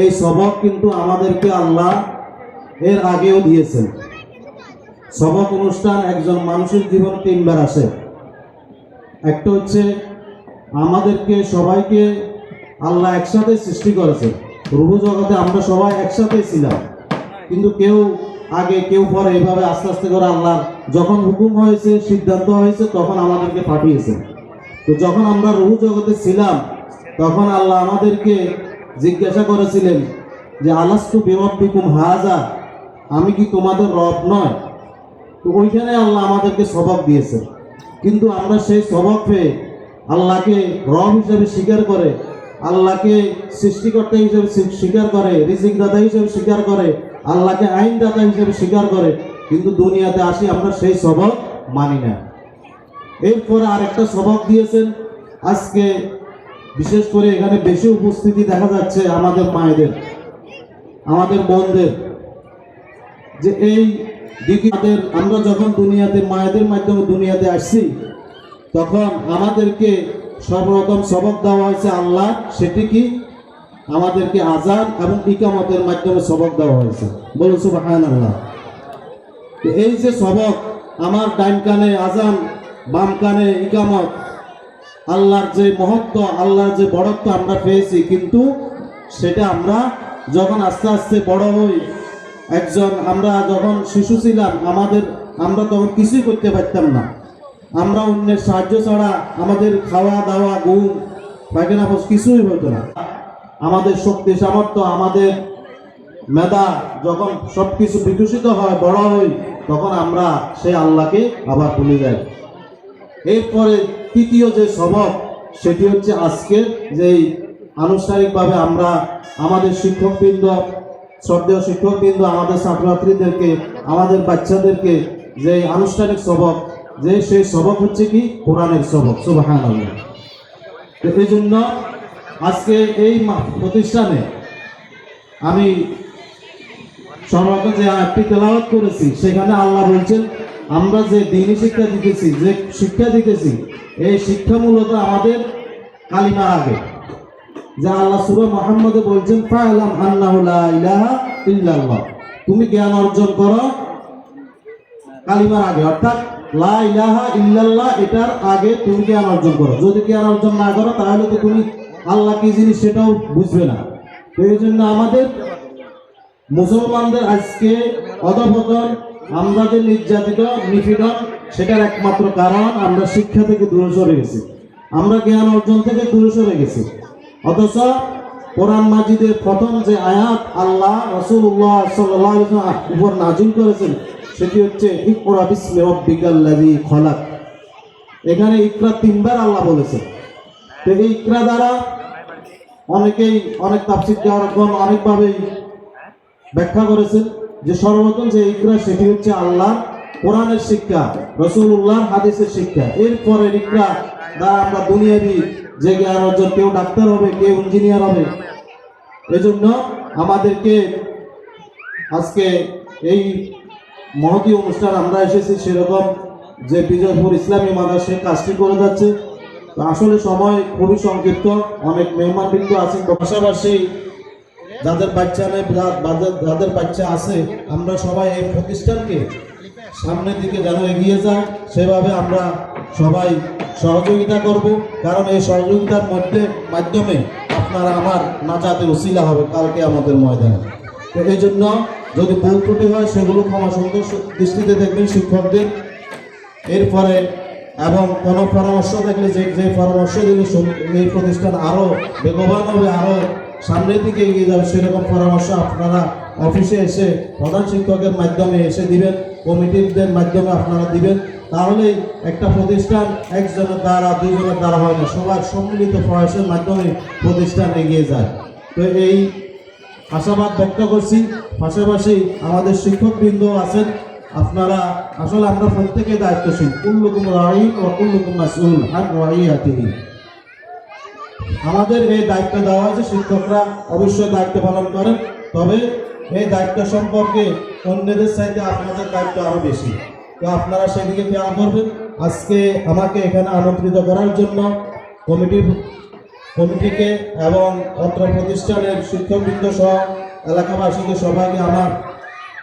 এই সবক কিন্তু আমাদেরকে আল্লাহ এর আগেও দিয়েছেন। সবক অনুষ্ঠান একজন মানুষের জীবন তিনবার আসে। একটা হচ্ছে আমাদেরকে সবাইকে আল্লাহ একসাথে সৃষ্টি করেছে। রুহু জগতে আমরা সবাই একসাথে ছিলাম। কিন্তু কেউ আগে, কেউ পরে এভাবে আস্তে আস্তে করে আল্লাহ যখন হুকুম হয়েছে, সিদ্ধান্ত হয়েছে, তখন আমাদেরকে পাঠিয়েছে। তো যখন আমরা রুহু জগতে ছিলাম, তখন আল্লাহ আমাদেরকে জিজ্ঞাসা করেছিলেন যে, আলাস্তু বিরব্বিকুম হাজা? আমি কি তোমাদের রব নয়? তো ওইখানে আল্লাহ আমাদেরকে সবক দিয়েছে কিন্তু আমরা সেই সবক পেয়ে আল্লাহকে রব হিসেবে স্বীকার করে, আল্লাহকে সৃষ্টিকর্তা হিসেবে স্বীকার করে রিজিক দাতা হিসেবে স্বীকার করে, আল্লাহকে আইনদাতা হিসেবে স্বীকার করে, কিন্তু দুনিয়াতে আসি আমরা সেই সবক মানি না। এরপরে আরেকটা সবক দিয়েছেন। আজকে বিশেষ করে এখানে বেশি উপস্থিতি দেখা যাচ্ছে আমাদের মায়েদের, আমাদের বোনদের। যে এই দ্বিতীয়দের আমরা যখন দুনিয়াতে মায়েদের মাধ্যমে দুনিয়াতে আসছি, তখন আমাদেরকে সর্বপ্রথম সবক দেওয়া হয়েছে আল্লাহ, সেটি কি? আমাদেরকে আজান এবং ইকামতের মাধ্যমে সবক দেওয়া হয়েছে। বলুন সুবাহান আল্লাহ এই যে সবক, আমার ডাইন কানে আজান, বাম কানে ইকামত আল্লাহর যে মহত্ব, আল্লাহর যে বড়ত্ব আমরা পেয়েছি, কিন্তু সেটা আমরা যখন আস্তে আস্তে বড় হই, একজন আমরা যখন শিশু ছিলাম, আমাদের আমরা তখন কিছুই করতে পারতাম না। আমরা অন্যের সাহায্য ছাড়া আমাদের খাওয়া দাওয়া, ঘুম, পায়খানা কিছুই হতো না। আমাদের শক্তি, সামর্থ্য, আমাদের মেধা যখন সব কিছু বিকশিত হয়, বড় হই তখন আমরা সেই আল্লাহকে আবার ভুলে যাই। এরপরে তৃতীয় যে সবক সেটি হচ্ছে আজকে যেই আনুষ্ঠানিকভাবে আমরা আমাদের শিক্ষকবৃন্দ, শ্রদ্ধেয় শিক্ষকবৃন্দ, আমাদের ছাত্রছাত্রীদেরকে, আমাদের বাচ্চাদেরকে যে আনুষ্ঠানিক সবক যে সেই সবক হচ্ছে কি? কোরআনের সবক সুবাহান এই জন্য আজকে এই প্রতিষ্ঠানে আমি সর্বপ্রথম যে আয়াতটি তেলাওয়াত করেছি, সেখানে আল্লাহ বলছেন আমরা যে দিনী শিক্ষা দিতেছি, যে শিক্ষা দিতেছি, এই শিক্ষা মূলত আমাদের কালিমার আগে। যা আল্লাহ সুরা মোহাম্মদে বলছেন ফাআলাম আন্নাহু লা ইলাহা ইল্লাল্লাহ। তুমি জ্ঞান অর্জন করো কালিমার আগে, অর্থাৎ লা ইলাহা ইল্লাল্লাহ, এটার আগে তুমি জ্ঞান অর্জন করো। যদি জ্ঞান অর্জন না করো, তাহলে তো তুমি আল্লাহ কি জিনিস সেটাও বুঝবে না। এই জন্য আমাদের মুসলমানদের আজকে অধপতন আমরা যে নির্যাতিত, নিপীড়ন, সেটার একমাত্র কারণ আমরা শিক্ষা থেকে দূরে সরে গেছি। আমরা জ্ঞান অর্জন থেকে দূরে সরে গেছি। অথচ কোরআন মাজিদের প্রথম যে আয়াত আল্লাহ রসুল্লাহ সাল্লাহ উপর নাজিল করেছেন, সেটি হচ্ছে, ইকরা বিসমি রব্বিকাল্লাযী খলাক। এখানে ইকরা তিনবার আল্লাহ বলেছেন। তো এই ইকরা দ্বারা অনেকেই অনেক দেওয়ার অনেকভাবেই ব্যাখ্যা করেছেন। যে সর্বপ্রথম যে ইকরা সেটি হচ্ছে আল্লাহ কোরআনের শিক্ষা রসুল্লাহ হাদিসের শিক্ষা। এরপরে ইকরা দ্বারা আমরা দুনিয়াবি যে জ্ঞান অর্জন, কেউ ডাক্তার হবে, কেউ ইঞ্জিনিয়ার হবে, এজন্য আমাদেরকে আজকে এই মহতি অনুষ্ঠান আমরা এসেছি সেরকম যে বিজয়পুর ইসলামী মাদ্রাসে কাজটি করে যাচ্ছে। আসলে সময় খুবই সংক্ষিপ্ত, অনেক মেহমানবৃন্দ আছেন। পাশাপাশি যাদের বাচ্চা নেই যাদের- বাচ্চা আছে, আমরা সবাই এই প্রতিষ্ঠানকে সামনের দিকে যেন এগিয়ে যায় সেভাবে আমরা সবাই সহযোগিতা করব। কারণ এই সহযোগিতার মধ্যে মাধ্যমে আপনারা আমার নাচাতে উসিলা হবে কালকে আমাদের ময়দানে। তো এই জন্য যদি ভুল ত্রুটি হয়, সেগুলো ক্ষমা সুন্দর দৃষ্টিতে দেখবেন শিক্ষকদের। এরপরে এবং কোনো পরামর্শ থাকলে যে যে পরামর্শ দিলে এই প্রতিষ্ঠান আরও বেগবান হবে আরও সামনের দিকে এগিয়ে যাবে সেরকম পরামর্শ আপনারা অফিসে এসে প্রধান শিক্ষকের মাধ্যমে এসে দিবেন, কমিটিদের মাধ্যমে আপনারা দিবেন। তাহলে একটা প্রতিষ্ঠান একজনের দ্বারা, দুইজনের দ্বারা হয় না, সবার সম্মিলিত প্রয়াসের মাধ্যমে প্রতিষ্ঠান এগিয়ে যায়। তো এই আশাবাদ ব্যক্ত করছি। পাশাপাশি আমাদের শিক্ষকবৃন্দ আছেন। আপনারা, আসলে আমরা প্রত্যেকে দায়িত্বশীল। কুল্লুকুম রাই ও কুল্লুকুম মাসউল আর রাইয়াতিহি আমাদের এই দায়িত্ব দেওয়া হয়েছে, শিক্ষকরা অবশ্যই দায়িত্ব পালন করেন। তবে এই দায়িত্ব সম্পর্কে অন্যদের চাইতে আপনাদের দায়িত্ব আরও বেশি। তো আপনারা সেদিকে খেয়াল করবেন। আজকে আমাকে এখানে আমন্ত্রিত করার জন্য কমিটির কমিটিকে এবং অত্র প্রতিষ্ঠানের শিক্ষকবৃন্দ সহ এলাকাবাসীকে সবাইকে আমার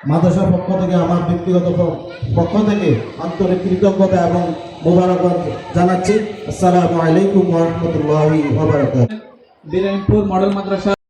মাদ্রাসার পক্ষ থেকে, আমার ব্যক্তিগত পক্ষ থেকে আন্তরিক কৃতজ্ঞতা এবং মোবারকবাদ জানাচ্ছি। আসসালামু আলাইকুম ওয়া রাহমাতুল্লাহি ওয়া বারাকাতুহু। বিরামপুর মডেল মাদ্রাসা